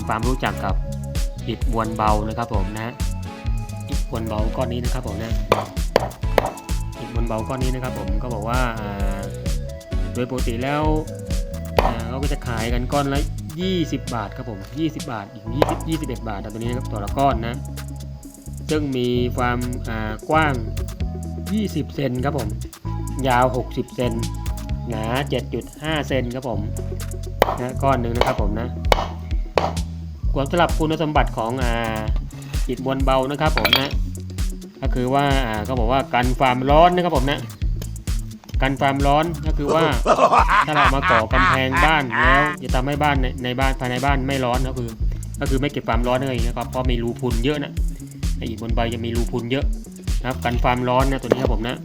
ำความรู้จักกับอิฐมวลเบานะครับผมนะอิฐมวลเบาก้อนนี้นะครับผมนะอิฐมวลเบาก้อนนี้นะครับผมก็บอกว่าโดยปกติแล้วเขาก็จะขายกันก้อนละ20 บาทครับผม 20 บาทอีก20 21 บาทนะตัวนี้นะครับตัวละก้อนนะซึ่งมีความกว้าง 20 เซนครับผม ยาว 60 เซนหนา 7.5 เซนครับผมนะก้อนหนึ่งนะครับผมนะ ความสำหรับคุณสมบัติของอ่าอิฐมวลเบานะครับผมนะก็คือว่าอ่าก็บอกว่ากันความร้อนนะครับผมนะกันความร้อนก็คือว่าถ้าเรามาก่อกำแพงบ้านแล้วจะทำให้บ้านในในบ้านภายในบ้านไม่ร้อนก็คือ ก็คือไม่เก็บความร้อนเลยนะครับเพราะมีรูพุนเยอะนะไอ้อิฐบนใบจะมีรูพุนเยอะนะครับ กันความร้อนนะตัวนี้ครับผมนะ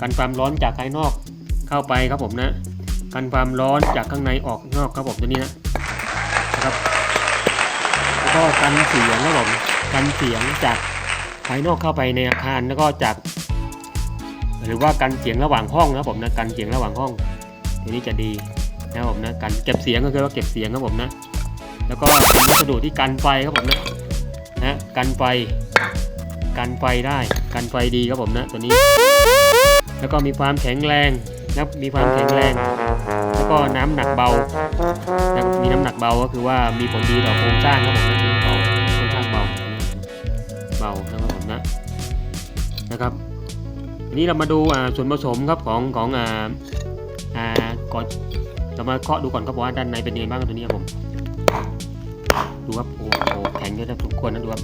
กันความร้อนจากภายนอกเข้าไปครับผมนะ กันความร้อนจากข้างในออกนอกครับผมตัวนี้นะนะครับแล้ว ก็กันเสียงครับผมกันเสียงจากภายนอกเข้าไปในอาคารแล้วก็จาก หรือว่ากันเสียงระหว่างห้องนะผมนะกันเสียงระหว่างห้องตัวนี้จะดีนะผมนะกันเก็บเสียงก็คือว่าเก็บเสียงครับผมนะ แล้วก็เป็นวัสดุที่กันไฟครับผมนะนะกันไฟกันไฟได้กันไฟดีครับผมนะตัวนี้ แล้วก็มีความแข็งแรงนะมีความแข็งแรง ก็น้ำหนักเบา มีน้ำหนักเบาก็คือว่ามีผลดีต่อโครงสร้างครับผมนะเบาค่อนข้างเบา เบานะครับผมนะ นะครับทีนี้เรามาดูส่วนผสมครับของของอ่าอ่าก่อนเรามาเคาะดูก่อนครับว่าด้านในเป็นยังไงบ้างตัวนี้ครับผม ดูครับโอ้โหแข็งเยอะนะสมควรนะดูครับ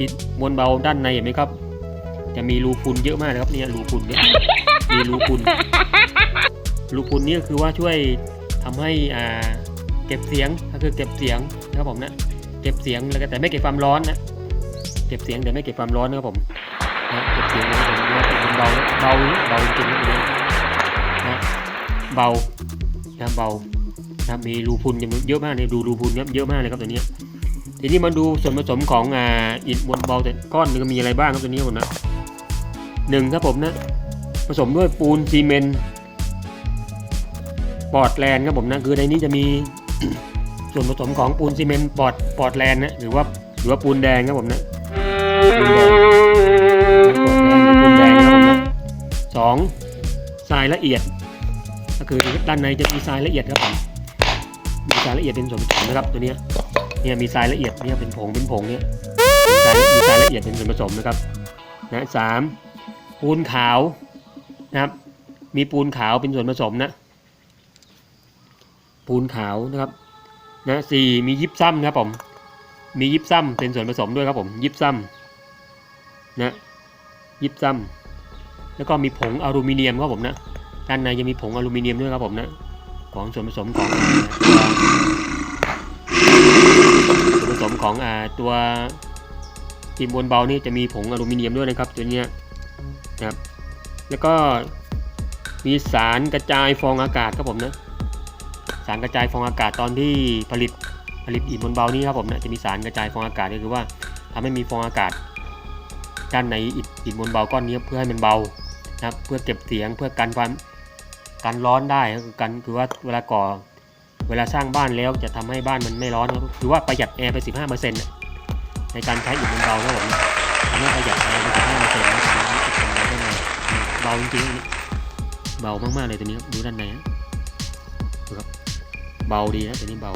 อิฐมวลเบาด้านในเห็นไหมครับ จะมีรูพุนเยอะมากนะครับเนี่ยรูพุนเนี่ยมีรูพุน รูพุนนี่ก็คือว่าช่วยทำให้อ่าเก็บเสียงก็คือเก็บเสียงนะครับผมนะเก็บเสียงแล้วก็แต่ไม่เก็บความร้อนนะเก็บเสียงแต่ไม่เก็บความร้อนนะครับผมนะเก็บเสียงนะครับผมนะเป็นเบาเบาเบาจริงๆนะนะเบานะเบานะมีรูพุนจำนเยอะมากเลยดูรูพุนเนี่ยเยอะมากเลยครับตัวนี้ทีนี้มาดูส่วนผสมของอ่าอิฐมวลเบาแต่ก้อนหนึงมีอะไรบ้างครับตัวนี้ผมนะหนึ่งครับผมนะผสมด้วยปูนซีเมนต์ ปอร์ตแลนด์ครับผมนะคือในนี้จะมีส่วนผสมของปูนซีเมนต์ปอร์ตปอร์ตแลนด์นะหรือว่าหรือว่าปูนแดงครับผมนะปูนแดงปูนแดงครับผมนะสองทรายละเอียด ก็คือด้านในจะมีทรายละเอียดครับผมมีทรายละเอียดเป็นส่วนผสมนะครับตัวนี้เนี่ยมีทรายละเอียดเนี่ยเป็นผงเป็นผงเนี่ยทรายมีทรายละเอียดเป็นส่วนผสมนะครับนะสามปูนขาวนะครับมีปูนขาวเป็นส่วนผสมนะ ปูนขาวนะครับนะสี่มียิบซ้ำครับผม มียิบซ้ำเป็นส่วนผสมด้วยครับผม ยิบซ้ำนะยิบซ้ำแล้วก็มีผงอลูมิเนียมครับผมนะด้านในจะมีผงอลูมิเนียมด้วยครับผมนะของส่วนผสมของส่วนผสมของอ่าตัวทีมบนเบานี่จะมีผงอลูมิเนียมด้วยนะครับตัวเนี้ยนะครับ แล้วก็มีสารกระจายฟองอากาศครับผมนะ สารกระจายฟองอากาศตอนที่ผลิตผลิตอิฐบนเบานี้ครับผมนะจะมีสารกระจายฟองอากาศก็คือว่าทำให้มีฟองอากาศ ด้านในอิฐอิฐบนเบาก้อนนี้เพื่อให้มันเบานะครับเพื่อเก็บเสียงเพื่อกันความกันร้อนได้ก็คือกันคือว่าเวลาก่อเวลาสร้างบ้านแล้วจะทำให้บ้านมันไม่ร้อนคือว่าประหยัดแอร์ไป 15%นะในการใช้อิฐบนเบาครับผมทำให้ประหยัดแอร์ไป15%นะครับเบาจริงๆเบามากๆเลยตัวนี้ดูด้านในนะ เบาดีนะตัวนี้เบา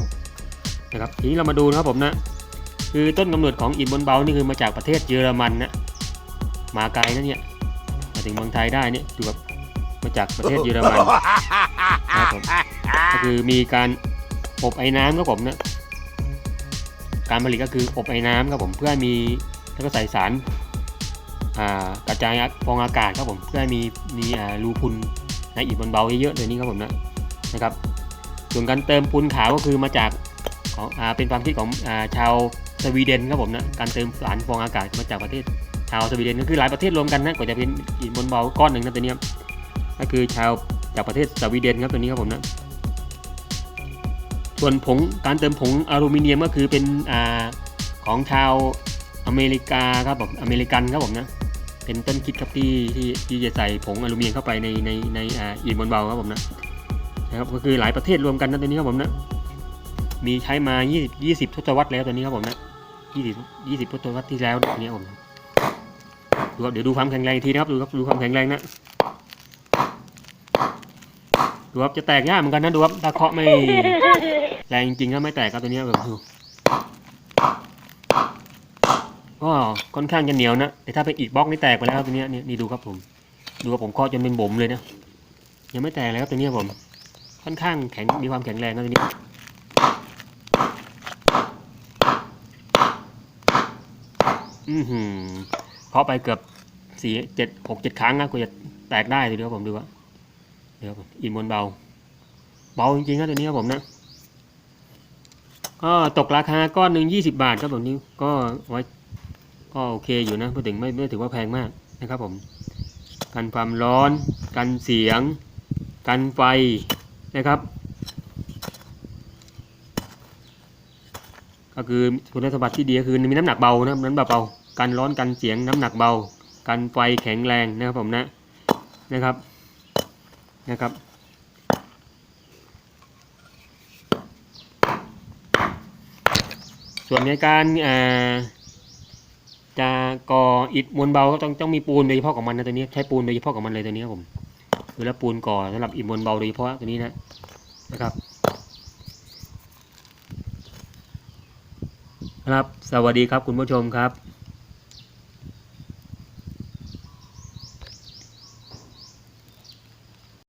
นะครับทีนี้เรามาดูนะครับผมนะคือต้นกำเนิดของอิฐบนเบานี่คือมาจากประเทศเยอรมันนะมาไกลนะเนี่ยมาถึงเมืองไทยได้เนี่ยดูแบบมาจากประเทศเยอรมันนะครับผมก็คือมีการอบไอ้น้ำครับผมนะการผลิตก็คืออบไอ้น้ำครับผมเพื่อมีแล้วก็ใส่สารอ่ากระจายฟองอากาศครับผมเพื่อมีมีอ่ารูพุนในอิฐบนเบาเยอะๆเลยนี่ครับผมนะนะครับ ส่วนการเติมปูนขาวก็คือมาจากของอ่าเป็นความคิดของอ่าชาวสวีเดนครับผมนะการเติมสารฟองอากาศมาจากประเทศชาวสวีเดนก็คือหลายประเทศรวมกันนะกว่าจะเป็นอิฐบนเบาก้อนหนึ่งนะตัวนี้ครับก็คือชาวจากประเทศสวีเดนครับตัวนี้ครับผมนะส่วนผงการเติมผงอลูมิเนียมก็คือเป็นอ่าของชาวอเมริกาครับผมอเมริกันครับผมนะเป็นต้นคิดครับที่ที่ที่จะใส่ผงอลูมิเนียมเข้าไปในในในอ่าอิฐบนเบาครับผมนะ นะครับก็คือหลายประเทศรวมกันนะตัวนี้ครับผมนะมีใช้มา 20 20 ทศวรรษแล้วตัวนี้ครับผมนะ 20 20 ทศวรรษที่แล้วตัวนี้ผมดูครับเดี๋ยวดูความแข็งแรงอีกทีนะครับดูครับดูความแข็งแรงนะดูครับจะแตกยากเหมือนกันนะดูครับถ้าเคาะไม่แรงจริงๆก็ไม่แตกครับตัวนี้แบบดูก็ค่อนข้างจะเหนียวนะแต่ถ้าเป็นอีกบล็อกนี่แตกไปแล้วตัวนี้นี่ดูครับผม ดูว่าผมเคาะจนเป็นบ่มเลยนะยังไม่แตกเลยครับตัวนี้ผม ค่อนข้างแข็งมีความแข็งแรงครับตัวนี้อือหือเคาะไปเกือบสี่เจ็ดหกเจ็ดครั้งนะกว่าจะแตกได้ทีเดียวผมดูว่าเดี๋ยวผมอินบนเบา เบาจริงๆครับตัวนี้ครับผมนะก็ตกราคาก้อนหนึ่งยี่สิบาทครับผมนี้ก็ไว้ก็โอเคอยู่นะพูดถึงไม่ไม่ถือว่าแพงมากนะครับผม กันความร้อน กันเสียง กันไฟ นะครับ ก็คือคุณสมบัติที่ดีก็คือมีน้ำหนักเบานะน้ำหนักเบากันร้อนกันเสียงน้ำหนักเบากันไฟแข็งแรงนะครับผมนะนะครับนะครับส่วนในการจะก่ออิฐมวลเบาก็ต้องต้องมีปูนโดยเฉพาะของมันนะตัวนี้ใช้ปูนโดยเฉพาะของมันเลยตัวนี้ครับผมือแล้วปูนก่อสำหรับอิฐมบนเบาโดยเฉพาะตัวนี้นะนะครับครับ สวัสดีครับคุณผู้ชมครับ